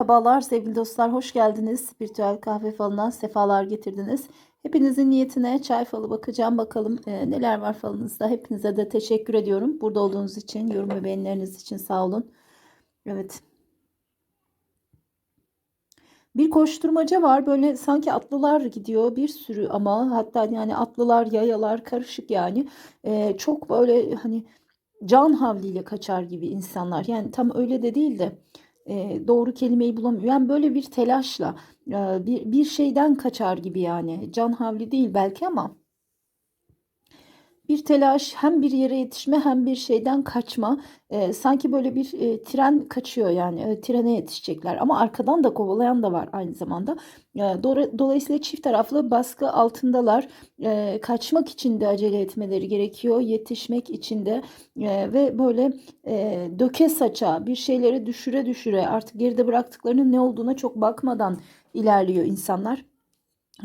Merhabalar sevgili dostlar, hoş geldiniz. Spiritüel kahve falına sefalar getirdiniz. Hepinizin niyetine çay falı bakacağım. Bakalım e, neler var falınızda. Hepinize de teşekkür ediyorum. Burada olduğunuz için, yorum ve beğenileriniz için sağ olun. Evet. Bir koşturmaca var. Böyle sanki atlılar gidiyor bir sürü ama hatta yani atlılar, yayalar karışık yani. E, çok böyle hani can havliyle kaçar gibi insanlar. Yani tam öyle de değil de e, doğru kelimeyi bulamıyorum. Yani böyle bir telaşla e, bir, bir şeyden kaçar gibi yani. Can havli değil belki ama bir telaş hem bir yere yetişme hem bir şeyden kaçma. E, sanki böyle bir e, tren kaçıyor yani e, trene yetişecekler ama arkadan da kovalayan da var aynı zamanda. E, do dolayısıyla çift taraflı baskı altındalar. E, kaçmak için de acele etmeleri gerekiyor. Yetişmek için de e, ve böyle e, döke saça bir şeyleri düşüre düşüre artık geride bıraktıklarının ne olduğuna çok bakmadan ilerliyor insanlar.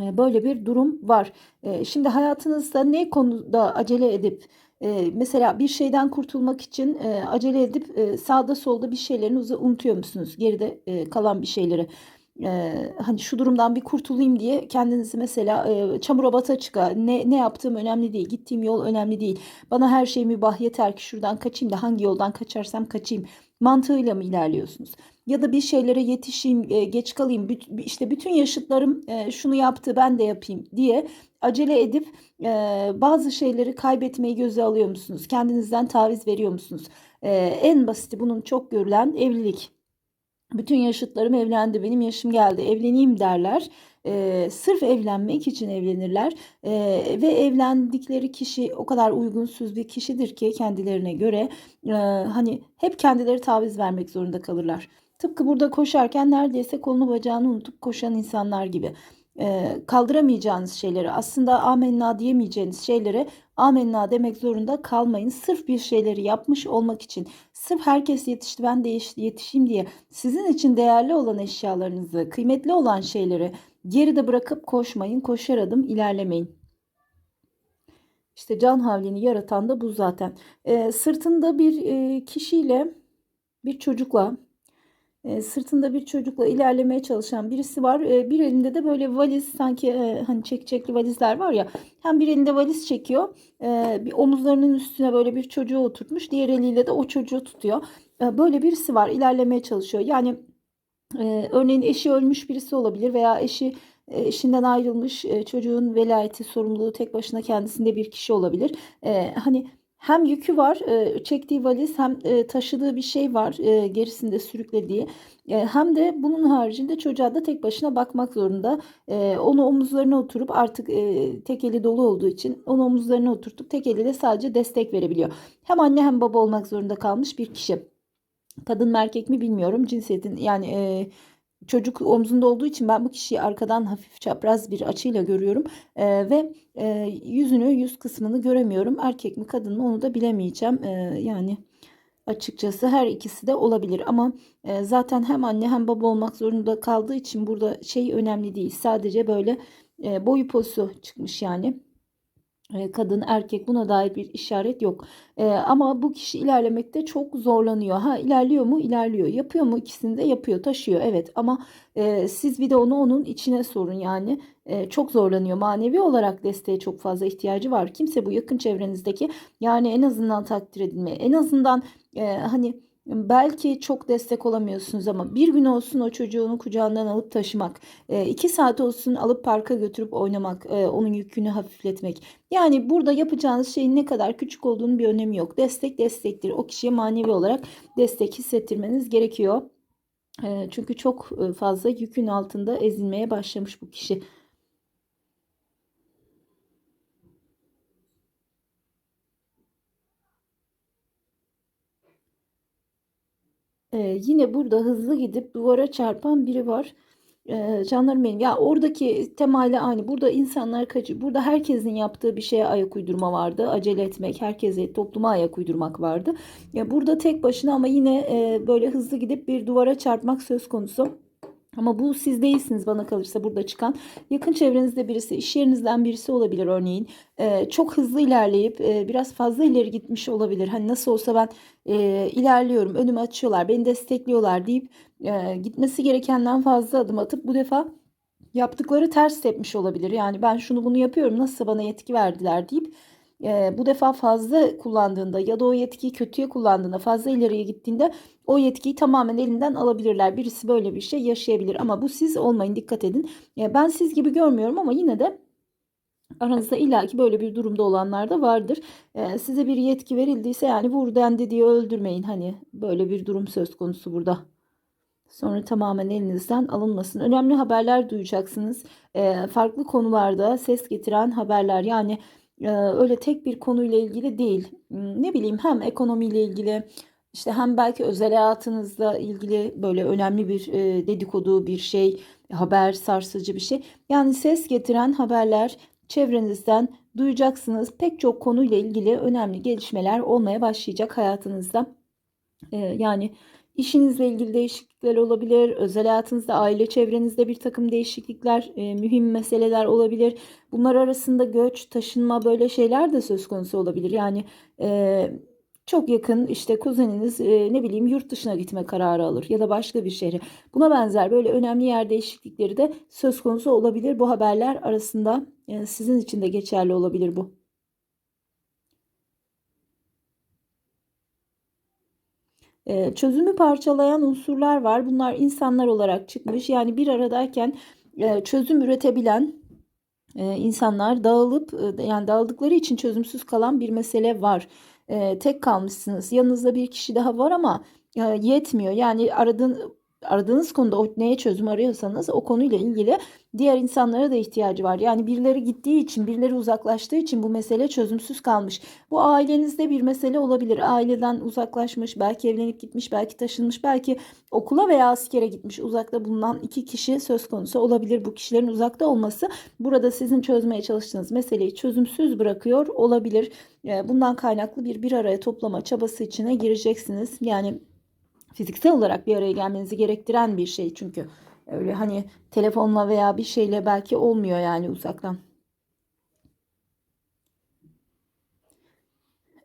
E, böyle bir durum var. E, şimdi hayatınızda ne konuda acele edip e, mesela bir şeyden kurtulmak için acele edip sağda solda bir şeylerini unutuyor musunuz? Geride kalan bir şeyleri. hani şu durumdan bir kurtulayım diye kendinizi mesela çamura bata çıka ne, ne yaptığım önemli değil gittiğim yol önemli değil bana her şey mübah yeter ki şuradan kaçayım da hangi yoldan kaçarsam kaçayım mantığıyla mı ilerliyorsunuz? Ya da bir şeylere yetişeyim, e, geç kalayım, işte bütün yaşıtlarım e, şunu yaptı ben de yapayım diye acele edip e, bazı şeyleri kaybetmeyi göze alıyor musunuz? Kendinizden taviz veriyor musunuz? En basiti bunun çok görülen evlilik. Bütün yaşıtlarım evlendi, benim yaşım geldi, evleneyim derler. E, sırf evlenmek için evlenirler e, ve evlendikleri kişi o kadar uygunsuz bir kişidir ki kendilerine göre e, hani hep kendileri taviz vermek zorunda kalırlar. Tıpkı burada koşarken neredeyse kolunu bacağını unutup koşan insanlar gibi. E, kaldıramayacağınız şeyleri aslında amenna diyemeyeceğiniz şeylere amenna demek zorunda kalmayın. Sırf bir şeyleri yapmış olmak için, sırf herkes yetişti ben de yetişeyim diye sizin için değerli olan eşyalarınızı, kıymetli olan şeyleri geride bırakıp koşmayın, koşar adım ilerlemeyin. İşte can havlini yaratan da bu zaten. E, sırtında bir e, kişiyle, bir çocukla e, sırtında bir çocukla ilerlemeye çalışan birisi var. E, bir elinde de böyle valiz sanki e, hani çekecekli valizler var ya. Hem bir elinde valiz çekiyor. E, bir omuzlarının üstüne böyle bir çocuğu oturtmuş. Diğer eliyle de o çocuğu tutuyor. E, böyle birisi var ilerlemeye çalışıyor. Yani e, örneğin eşi ölmüş birisi olabilir veya eşi eşinden ayrılmış çocuğun velayeti sorumluluğu tek başına kendisinde bir kişi olabilir. Hani hem yükü var, e, çektiği valiz hem e, taşıdığı bir şey var e, gerisinde sürüklediği. Hem de bunun haricinde çocuğa da tek başına bakmak zorunda. Onu omuzlarına oturup artık tek eli dolu olduğu için onu omuzlarına oturtup tek eliyle sadece destek verebiliyor. Hem anne hem baba olmak zorunda kalmış bir kişi. Kadın mı erkek mi bilmiyorum. Cinsiyetin yani çocuk omzunda olduğu için ben bu kişiyi arkadan hafif çapraz bir açıyla görüyorum. E, ve e, yüzünü yüz kısmını göremiyorum. Erkek mi kadın mı onu da bilemeyeceğim. E, yani açıkçası her ikisi de olabilir. Ama e, zaten hem anne hem baba olmak zorunda kaldığı için burada şey önemli değil. Sadece böyle e, boyu posu çıkmış yani kadın erkek buna dair bir işaret yok. E, ama bu kişi ilerlemekte çok zorlanıyor. Ha ilerliyor mu? İlerliyor. Yapıyor mu? İkisini de yapıyor, taşıyor. Evet ama e, siz bir de onu onun içine sorun yani. E, çok zorlanıyor. Manevi olarak desteğe çok fazla ihtiyacı var. Kimse bu yakın çevrenizdeki yani en azından takdir edilmeye, en azından e, hani Belki çok destek olamıyorsunuz ama bir gün olsun o çocuğunu kucağından alıp taşımak, e, iki saat olsun alıp parka götürüp oynamak, e, onun yükünü hafifletmek. Yani burada yapacağınız şeyin ne kadar küçük olduğunu bir önemi yok. Destek destektir. O kişiye manevi olarak destek hissettirmeniz gerekiyor. E, çünkü çok fazla yükün altında ezilmeye başlamış bu kişi. Ee, yine burada hızlı gidip duvara çarpan biri var. Ee, canlarım benim. Ya oradaki temayla aynı. Burada insanlar kaçı. Burada herkesin yaptığı bir şeye ayak uydurma vardı. Acele etmek, herkese topluma ayak uydurmak vardı. Ya burada tek başına ama yine e, böyle hızlı gidip bir duvara çarpmak söz konusu. Ama bu siz değilsiniz bana kalırsa burada çıkan. Yakın çevrenizde birisi, iş yerinizden birisi olabilir örneğin. Ee, çok hızlı ilerleyip e, biraz fazla ileri gitmiş olabilir. Hani nasıl olsa ben e, ilerliyorum, önümü açıyorlar, beni destekliyorlar deyip e, gitmesi gerekenden fazla adım atıp bu defa yaptıkları ters tepmiş olabilir. Yani ben şunu bunu yapıyorum, nasılsa bana yetki verdiler deyip e, bu defa fazla kullandığında ya da o yetkiyi kötüye kullandığında fazla ileriye gittiğinde o yetkiyi tamamen elinden alabilirler. Birisi böyle bir şey yaşayabilir ama bu siz olmayın dikkat edin. E, ben siz gibi görmüyorum ama yine de aranızda illaki böyle bir durumda olanlar da vardır. E, size bir yetki verildiyse yani vur dendi diye öldürmeyin. Hani böyle bir durum söz konusu burada. Sonra tamamen elinizden alınmasın. Önemli haberler duyacaksınız. E, farklı konularda ses getiren haberler yani öyle tek bir konuyla ilgili değil. Ne bileyim hem ekonomiyle ilgili işte hem belki özel hayatınızla ilgili böyle önemli bir dedikodu bir şey, haber sarsıcı bir şey. Yani ses getiren haberler çevrenizden duyacaksınız. Pek çok konuyla ilgili önemli gelişmeler olmaya başlayacak hayatınızda. Yani işinizle ilgili değişiklikler olabilir. Özel hayatınızda, aile çevrenizde bir takım değişiklikler, e, mühim meseleler olabilir. Bunlar arasında göç, taşınma böyle şeyler de söz konusu olabilir. Yani e, çok yakın işte kuzeniniz e, ne bileyim yurt dışına gitme kararı alır ya da başka bir şehre. Buna benzer böyle önemli yer değişiklikleri de söz konusu olabilir. Bu haberler arasında e, sizin için de geçerli olabilir bu. Çözümü parçalayan unsurlar var. Bunlar insanlar olarak çıkmış. Yani bir aradayken çözüm üretebilen insanlar dağılıp yani dağıldıkları için çözümsüz kalan bir mesele var. Tek kalmışsınız. Yanınızda bir kişi daha var ama yetmiyor. Yani aradığın aradığınız konuda o neye çözüm arıyorsanız o konuyla ilgili diğer insanlara da ihtiyacı var. Yani birileri gittiği için, birileri uzaklaştığı için bu mesele çözümsüz kalmış. Bu ailenizde bir mesele olabilir. Aileden uzaklaşmış, belki evlenip gitmiş, belki taşınmış, belki okula veya askere gitmiş. Uzakta bulunan iki kişi söz konusu olabilir. Bu kişilerin uzakta olması burada sizin çözmeye çalıştığınız meseleyi çözümsüz bırakıyor olabilir. Bundan kaynaklı bir bir araya toplama çabası içine gireceksiniz. Yani fiziksel olarak bir araya gelmenizi gerektiren bir şey çünkü öyle hani telefonla veya bir şeyle belki olmuyor yani uzaktan.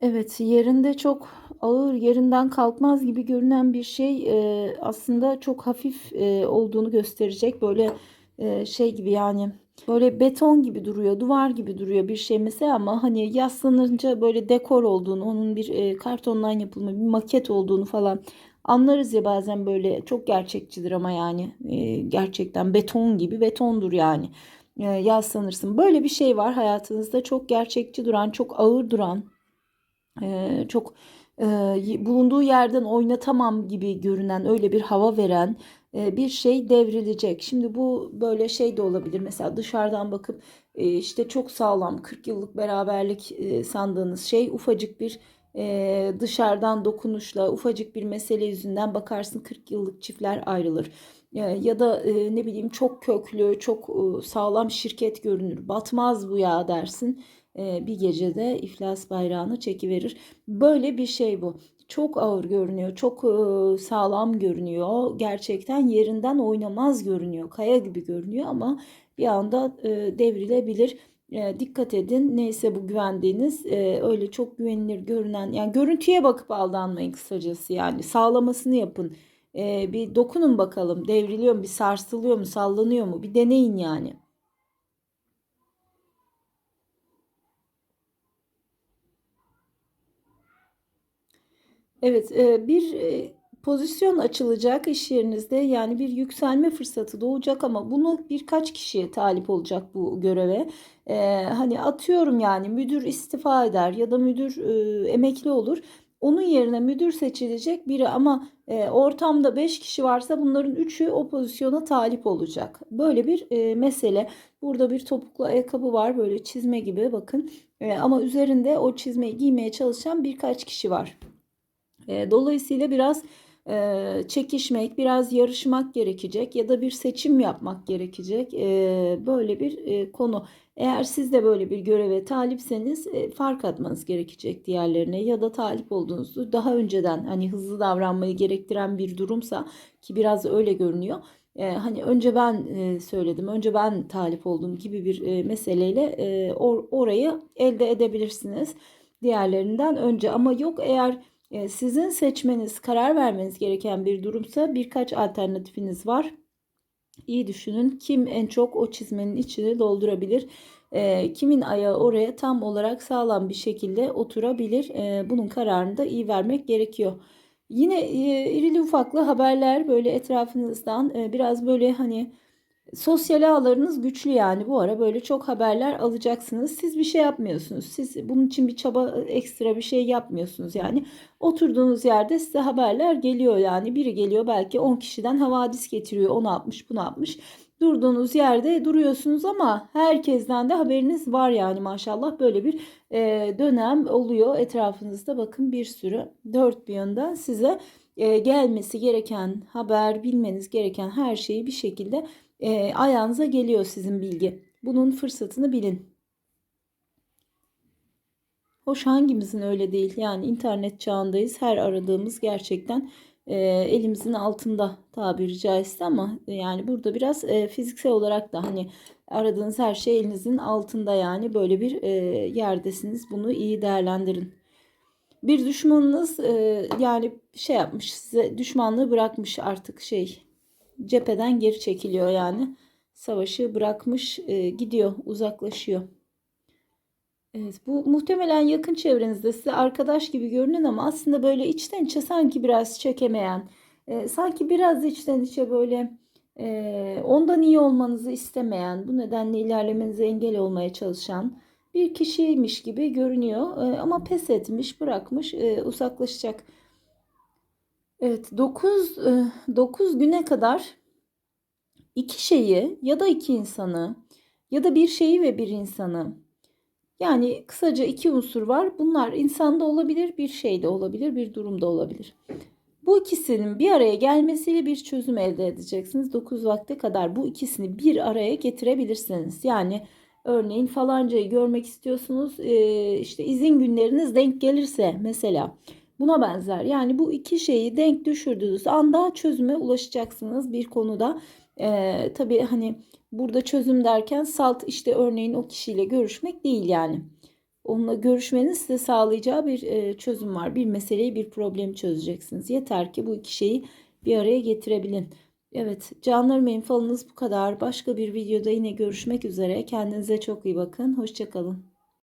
Evet, yerinde çok ağır, yerinden kalkmaz gibi görünen bir şey e, aslında çok hafif e, olduğunu gösterecek. Böyle e, şey gibi yani böyle beton gibi duruyor, duvar gibi duruyor bir şey mesela ama hani yaslanınca böyle dekor olduğunu, onun bir e, kartondan yapılma bir maket olduğunu falan anlarız ya bazen böyle çok gerçekçidir ama yani e, gerçekten beton gibi betondur yani. E, yaslanırsın. Böyle bir şey var hayatınızda çok gerçekçi duran, çok ağır duran Eee, çok eee, bulunduğu yerden oynatamam gibi görünen öyle bir hava veren eee, bir şey devrilecek. Şimdi bu böyle şey de olabilir. Mesela dışarıdan bakıp eee, işte çok sağlam 40 yıllık beraberlik eee, sandığınız şey ufacık bir dışarıdan dokunuşla ufacık bir mesele yüzünden bakarsın 40 yıllık çiftler ayrılır. Ya da ne bileyim çok köklü, çok sağlam şirket görünür. Batmaz bu ya dersin bir gecede iflas bayrağını çekiverir. Böyle bir şey bu. Çok ağır görünüyor, çok sağlam görünüyor. Gerçekten yerinden oynamaz görünüyor, kaya gibi görünüyor ama bir anda devrilebilir. E, dikkat edin. Neyse bu güvendiğiniz e, öyle çok güvenilir görünen yani görüntüye bakıp aldanmayın kısacası yani sağlamasını yapın. E, bir dokunun bakalım devriliyor mu, bir sarsılıyor mu, sallanıyor mu? Bir deneyin yani. Evet, e, bir e, pozisyon açılacak iş yerinizde. Yani bir yükselme fırsatı doğacak ama bunu birkaç kişiye talip olacak bu göreve. E, hani atıyorum yani müdür istifa eder ya da müdür e, emekli olur. Onun yerine müdür seçilecek biri ama e, ortamda 5 kişi varsa bunların üçü o pozisyona talip olacak. Böyle bir e, mesele. Burada bir topuklu ayakkabı var böyle çizme gibi bakın. E, ama üzerinde o çizmeyi giymeye çalışan birkaç kişi var. E, dolayısıyla biraz e, çekişmek, biraz yarışmak gerekecek ya da bir seçim yapmak gerekecek. E, böyle bir e, konu. Eğer siz de böyle bir göreve talipseniz e, fark atmanız gerekecek diğerlerine ya da talip olduğunuzu daha önceden hani hızlı davranmayı gerektiren bir durumsa ki biraz öyle görünüyor. e, hani önce ben e, söyledim, önce ben talip oldum gibi bir e, meseleyle e, or, orayı elde edebilirsiniz diğerlerinden önce. Ama yok eğer sizin seçmeniz, karar vermeniz gereken bir durumsa birkaç alternatifiniz var. İyi düşünün kim en çok o çizmenin içini doldurabilir. E, kimin ayağı oraya tam olarak sağlam bir şekilde oturabilir. E, bunun kararını da iyi vermek gerekiyor. Yine e, irili ufaklı haberler böyle etrafınızdan e, biraz böyle hani sosyal ağlarınız güçlü yani bu ara böyle çok haberler alacaksınız. Siz bir şey yapmıyorsunuz. Siz bunun için bir çaba ekstra bir şey yapmıyorsunuz yani. Oturduğunuz yerde size haberler geliyor yani. Biri geliyor belki 10 kişiden havadis getiriyor. Onu yapmış bunu yapmış. Durduğunuz yerde duruyorsunuz ama herkesten de haberiniz var yani maşallah böyle bir e, dönem oluyor etrafınızda bakın bir sürü dört bir yönden size e, gelmesi gereken haber bilmeniz gereken her şeyi bir şekilde e, ayağınıza geliyor sizin bilgi. Bunun fırsatını bilin. Hoş hangimizin öyle değil. Yani internet çağındayız. Her aradığımız gerçekten e, elimizin altında tabiri caizse ama yani burada biraz e, fiziksel olarak da hani aradığınız her şey elinizin altında yani böyle bir e, yerdesiniz. Bunu iyi değerlendirin. Bir düşmanınız e, yani şey yapmış size düşmanlığı bırakmış artık şey cepheden geri çekiliyor yani. Savaşı bırakmış e, gidiyor uzaklaşıyor. Evet, bu muhtemelen yakın çevrenizde size arkadaş gibi görünen ama aslında böyle içten içe sanki biraz çekemeyen, e, sanki biraz içten içe böyle e, ondan iyi olmanızı istemeyen, bu nedenle ilerlemenize engel olmaya çalışan bir kişiymiş gibi görünüyor. E, ama pes etmiş, bırakmış, e, uzaklaşacak. Evet, 9 9 güne kadar iki şeyi ya da iki insanı ya da bir şeyi ve bir insanı yani kısaca iki unsur var. Bunlar insanda olabilir, bir şeyde olabilir, bir durumda olabilir. Bu ikisinin bir araya gelmesiyle bir çözüm elde edeceksiniz. 9 vakte kadar bu ikisini bir araya getirebilirsiniz. Yani örneğin falancayı görmek istiyorsunuz. işte izin günleriniz denk gelirse mesela buna benzer. Yani bu iki şeyi denk düşürdüğünüz anda çözüme ulaşacaksınız bir konuda. Ee, tabii hani burada çözüm derken salt işte örneğin o kişiyle görüşmek değil yani. Onunla görüşmeniz size sağlayacağı bir e, çözüm var. Bir meseleyi, bir problemi çözeceksiniz. Yeter ki bu iki şeyi bir araya getirebilin. Evet, canlarım benim falınız bu kadar. Başka bir videoda yine görüşmek üzere. Kendinize çok iyi bakın. Hoşçakalın.